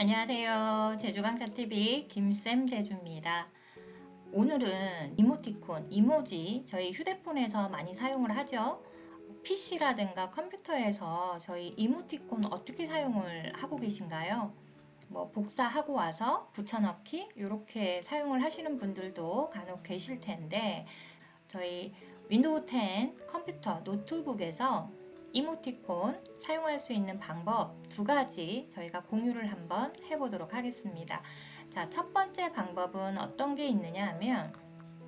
안녕하세요. 제주강사TV 김쌤 제주입니다. 오늘은 이모티콘, 이모지 저희 휴대폰에서 많이 사용을 하죠. PC라든가 컴퓨터에서 저희 이모티콘 어떻게 사용을 하고 계신가요? 뭐 복사하고 와서 붙여넣기 이렇게 사용을 하시는 분들도 간혹 계실 텐데 저희 윈도우 10 컴퓨터 노트북에서 이모티콘 사용할 수 있는 방법 두 가지 저희가 공유를 한번 해보도록 하겠습니다. 자, 첫 번째 방법은 어떤 게 있느냐 하면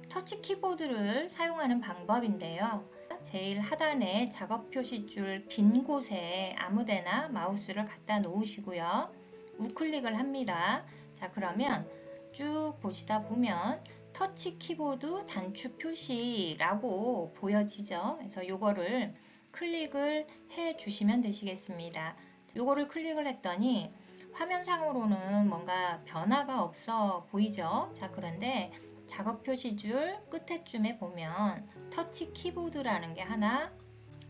터치 키보드를 사용하는 방법인데요. 제일 하단에 작업 표시줄 빈 곳에 아무데나 마우스를 갖다 놓으시고요. 우클릭을 합니다. 자, 그러면 쭉 보시다 보면 터치 키보드 단추 표시라고 보여지죠. 그래서 요거를 클릭을 해 주시면 되시겠습니다. 요거를 클릭을 했더니 화면상으로는 뭔가 변화가 없어 보이죠? 자, 그런데 작업 표시줄 끝에쯤에 보면 터치 키보드라는 게 하나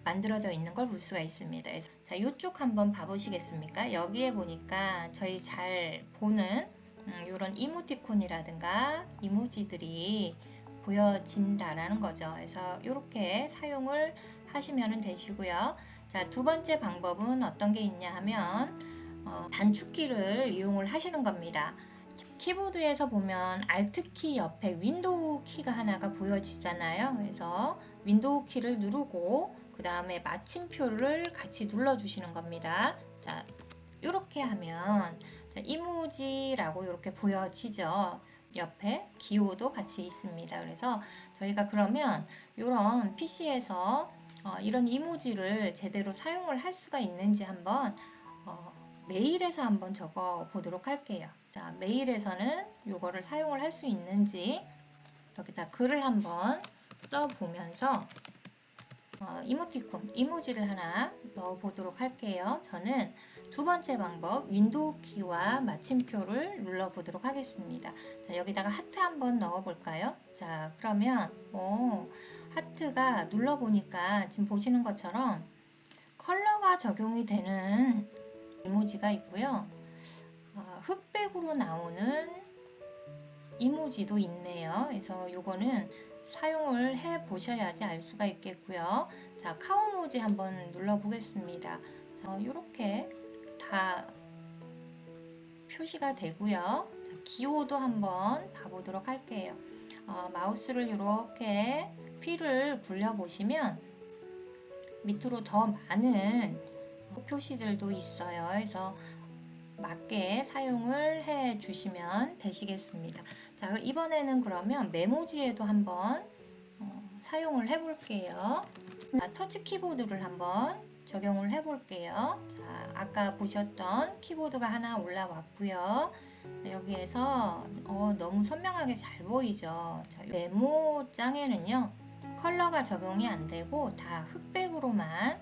만들어져 있는 걸 볼 수가 있습니다. 자, 이쪽 한번 봐보시겠습니까? 여기에 보니까 저희 잘 보는 음, 이런 이모티콘이라든가 이모지들이 보여진다라는 거죠. 그래서 이렇게 사용을 하시면 되시고요. 자, 두 번째 방법은 어떤 게 있냐 하면 어, 단축키를 이용을 하시는 겁니다. 키보드에서 보면 Alt키 옆에 윈도우 키가 하나가 보여지잖아요. 그래서 윈도우 키를 누르고 그 다음에 마침표를 같이 눌러주시는 겁니다. 자, 이렇게 하면 자, 이모지라고 이렇게 보여지죠. 옆에 기호도 같이 있습니다. 그래서 저희가 그러면 이런 PC에서 어, 이런 이모지를 제대로 사용을 할 수가 있는지 한번 어, 메일에서 한번 적어 보도록 할게요. 자, 메일에서는 이거를 사용을 할 수 있는지 여기다 글을 한번 써 보면서 어, 이모티콘, 이모지를 하나 넣어 보도록 할게요. 저는 두 번째 방법 윈도우 키와 마침표를 눌러 보도록 하겠습니다. 자, 여기다가 하트 한번 넣어 볼까요? 자, 그러면 오, 하트가 눌러 보니까 지금 보시는 것처럼 컬러가 적용이 되는 이모지가 있고요. 어, 흑백으로 나오는 이모지도 있네요. 그래서 이거는 사용을 해 보셔야지 알 수가 있겠고요. 자, 카우모지 한번 눌러 보겠습니다. 이렇게 다 표시가 되고요. 자, 기호도 한번 봐보도록 할게요. 어, 마우스를 이렇게 휠을 굴려 보시면 밑으로 더 많은 표시들도 있어요. 그래서 맞게 사용을 해 주시면 되시겠습니다. 자, 이번에는 그러면 메모지에도 한번 어, 사용을 해 볼게요. 터치 키보드를 한번 적용을 해 볼게요. 자, 아까 보셨던 키보드가 하나 올라왔고요. 여기에서 어, 너무 선명하게 잘 보이죠. 자, 메모장에는요. 컬러가 적용이 안 되고 다 흑백으로만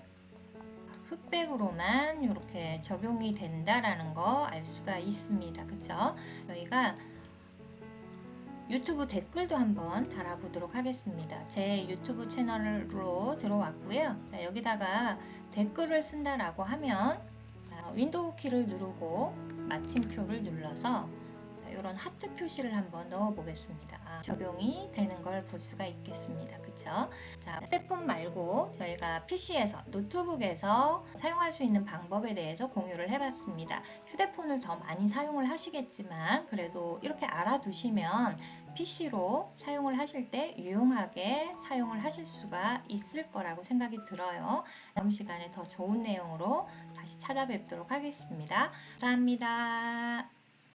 흑백으로만 이렇게 적용이 된다라는 거 알 수가 있습니다. 그쵸? 저희가 유튜브 댓글도 한번 달아보도록 하겠습니다. 제 유튜브 채널로 들어왔고요. 자, 여기다가 댓글을 쓴다라고 하면 윈도우 키를 누르고 마침표를 눌러서 이런 하트 표시를 한번 넣어 보겠습니다. 아, 적용이 되는 걸 볼 수가 있겠습니다. 그쵸? 자, 휴대폰 말고 저희가 PC에서, 노트북에서 사용할 수 있는 방법에 대해서 공유를 해봤습니다. 휴대폰을 더 많이 사용을 하시겠지만, 그래도 이렇게 알아두시면 PC로 사용을 하실 때 유용하게 사용을 하실 수가 있을 거라고 생각이 들어요. 다음 시간에 더 좋은 내용으로 다시 찾아뵙도록 하겠습니다. 감사합니다.